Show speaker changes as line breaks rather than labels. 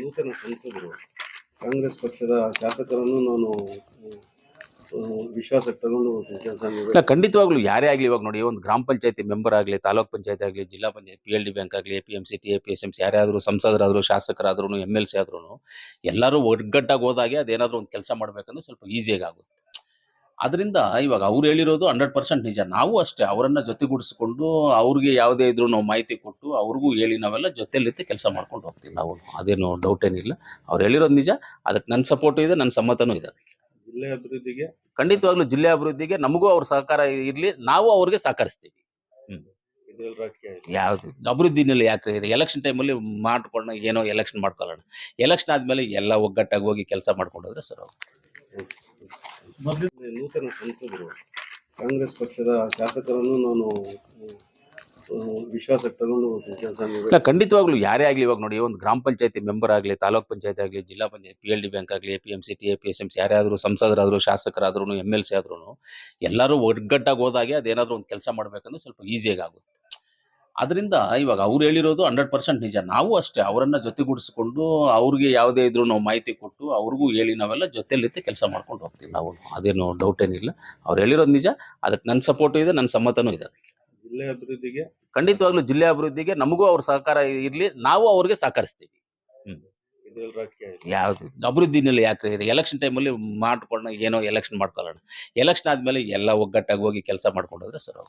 ನೂತನ ಸಂಸದರು, ಕಾಂಗ್ರೆಸ್ ಪಕ್ಷದ ಶಾಸಕರನ್ನು ನಾನು ವಿಶ್ವಾಸಕ್ಕೆ ತಗೊಂಡು ಕೆಲಸ
ಖಂಡಿತವಾಗ್ಲೂ ಯಾರೇ ಆಗಲಿ ಇವಾಗ ನೋಡಿ, ಒಂದು ಗ್ರಾಮ ಪಂಚಾಯತಿ ಮೆಂಬರ್ ಆಗಲಿ, ತಾಲೂಕ್ ಪಂಚಾಯತ್ ಆಗಲಿ, zilla panchayat P L D bank ಆಗಲಿ A P M C T A P S M C ಯಾರೇ ಆದರೂ ಸಂಸದರಾದರೂ ಶಾಸಕರಾದ್ರೂ ಎಂ ಎಲ್ ಸಿ ಆದ್ರೂ ಎಲ್ಲರೂ ಒಗ್ಗಟ್ಟಾಗಿ ಹೋದಾಗೆ ಅದೇನಾದರೂ ಒಂದು ಕೆಲಸ ಮಾಡಬೇಕಂದ್ರೆ ಸ್ವಲ್ಪ ಈಸಿಯಾಗಿ ಆಗುತ್ತೆ. ಅದರಿಂದ ಇವಾಗ ಅವ್ರು ಹೇಳಿರೋದು ಹಂಡ್ರೆಡ್ ಪರ್ಸೆಂಟ್ ನಿಜ. ನಾವು ಅಷ್ಟೇ ಅವರನ್ನ ಜೊತೆಗೂಡಿಸ್ಕೊಂಡು ಅವ್ರಿಗೆ ಯಾವುದೇ ಇದ್ರೂ ನಾವು ಮಾಹಿತಿ ಕೊಟ್ಟು ಅವ್ರಿಗೂ ಹೇಳಿ ನಾವೆಲ್ಲ ಜೊತೆಲಿದ್ದು ಕೆಲಸ ಮಾಡ್ಕೊಂಡು ಹೋಗ್ತೀವಿ. ನಾವು ಅದೇನು ಡೌಟ್ ಏನಿಲ್ಲ. ಅವ್ರು ಹೇಳಿರೋದು ನಿಜ. ಅದಕ್ಕೆ ನನ್ನ ಸಪೋರ್ಟು ಇದೆ ನನ್ನ ಸಮ್ಮತನೂ ಇದೆ ಅದಕ್ಕೆ.
ಜಿಲ್ಲೆ ಅಭಿವೃದ್ಧಿಗೆ?
ಖಂಡಿತವಾಗ್ಲೂ ಜಿಲ್ಲೆ ಅಭಿವೃದ್ಧಿಗೆ ನಮಗೂ ಅವ್ರ ಸಹಕಾರ ಇರಲಿ ನಾವು ಅವ್ರಿಗೆ ಸಹಕರಿಸ್ತೀವಿ. ಯಾವ್ದು ಅಭಿವೃದ್ಧಿನಲ್ಲಿ ಯಾಕೆ ಎಲೆಕ್ಷನ್ ಟೈಮಲ್ಲಿ ಮಾಡ್ಕೊಂಡು ಏನೋ ಎಲೆಕ್ಷನ್ ಮಾಡ್ಕೊಳ್ಳೋಣ. ಎಲೆಕ್ಷನ್ ಆದಮೇಲೆ ಎಲ್ಲ ಒಗ್ಗಟ್ಟಾಗಿ ಹೋಗಿ ಕೆಲಸ ಮಾಡ್ಕೊಂಡು ಹೋದ್ರೆ ಸರ್
ನೂತನ ಸಂಸದರು. ಕಾಂಗ್ರೆಸ್ ಪಕ್ಷದ ಶಾಸಕರನ್ನು ನಾನು ವಿಶ್ವಾಸಕ್ಕೆ ತಗೊಂಡು
ಖಂಡಿತವಾಗ್ಲೂ ಯಾರೇ ಆಗಲಿ ಇವಾಗ ನೋಡಿ, ಒಂದು ಗ್ರಾಮ ಪಂಚಾಯತಿ ಮೆಂಬರ್ ಆಗಲಿ, ತಾಲೂಕ್ ಪಂಚಾಯತ್ ಆಗಲಿ, zilla panchayat P L D bank ಆಗಲಿ A P M C T A P S M C ಯಾರೇ ಆದರೂ ಸಂಸದರಾದರೂ ಶಾಸಕರಾದ್ರೂ ಎಂ ಎಲ್ ಸಿ ಆದ್ರೂ ಎಲ್ಲರೂ ಒಗ್ಗಟ್ಟಾಗಿ ಹೋದಾಗೆ ಅದೇನಾದರೂ ಒಂದು ಕೆಲಸ ಮಾಡಬೇಕಂದ್ರೆ ಸ್ವಲ್ಪ ಈಸಿಯಾಗಿ ಆಗುತ್ತೆ. ಅದರಿಂದ ಇವಾಗ ಅವ್ರು ಹೇಳಿರೋದು ಹಂಡ್ರೆಡ್ ಪರ್ಸೆಂಟ್ ನಿಜ. ನಾವು ಅಷ್ಟೇ ಅವರನ್ನ ಜೊತೆಗೂಡಿಸ್ಕೊಂಡು ಅವ್ರಿಗೆ ಯಾವುದೇ ಇದ್ರೂ ನಾವು ಮಾಹಿತಿ ಕೊಟ್ಟು ಅವ್ರಿಗೂ ಹೇಳಿ ನಾವೆಲ್ಲ ಜೊತೆಲಿದ್ದು ಕೆಲಸ ಮಾಡ್ಕೊಂಡು ಹೋಗ್ತೀವಿ. ನಾವು ಅದೇನು ಡೌಟ್ ಏನಿಲ್ಲ. ಅವ್ರು ಹೇಳಿರೋದು ನಿಜ. ಅದಕ್ಕೆ ನನ್ನ ಸಪೋರ್ಟು ಇದೆ ನನ್ನ ಸಮ್ಮತನೂ ಇದೆ ಅದಕ್ಕೆ.
ಜಿಲ್ಲೆ ಅಭಿವೃದ್ಧಿಗೆ?
ಖಂಡಿತವಾಗ್ಲೂ ಜಿಲ್ಲೆ ಅಭಿವೃದ್ಧಿಗೆ ನಮಗೂ ಅವ್ರ ಸಹಕಾರ ಇರಲಿ ನಾವು ಅವ್ರಿಗೆ ಸಹಕರಿಸ್ತೀವಿ.
ಯಾವ್ದು ಅಭಿವೃದ್ಧಿ ಇದೆ.
ಯಾವುದು ಅಭಿವೃದ್ಧಿನಲ್ಲಿ ಯಾಕೆ ಎಲೆಕ್ಷನ್ ಟೈಮಲ್ಲಿ ಮಾಡ್ಕೊಂಡು ಏನೋ ಎಲೆಕ್ಷನ್ ಮಾಡ್ಕೊಳ್ಳೋಣ. ಎಲೆಕ್ಷನ್ ಆದಮೇಲೆ ಎಲ್ಲ ಒಗ್ಗಟ್ಟಾಗಿ ಹೋಗಿ ಕೆಲಸ ಮಾಡ್ಕೊಂಡು ಹೋದ್ರೆ ಸರ್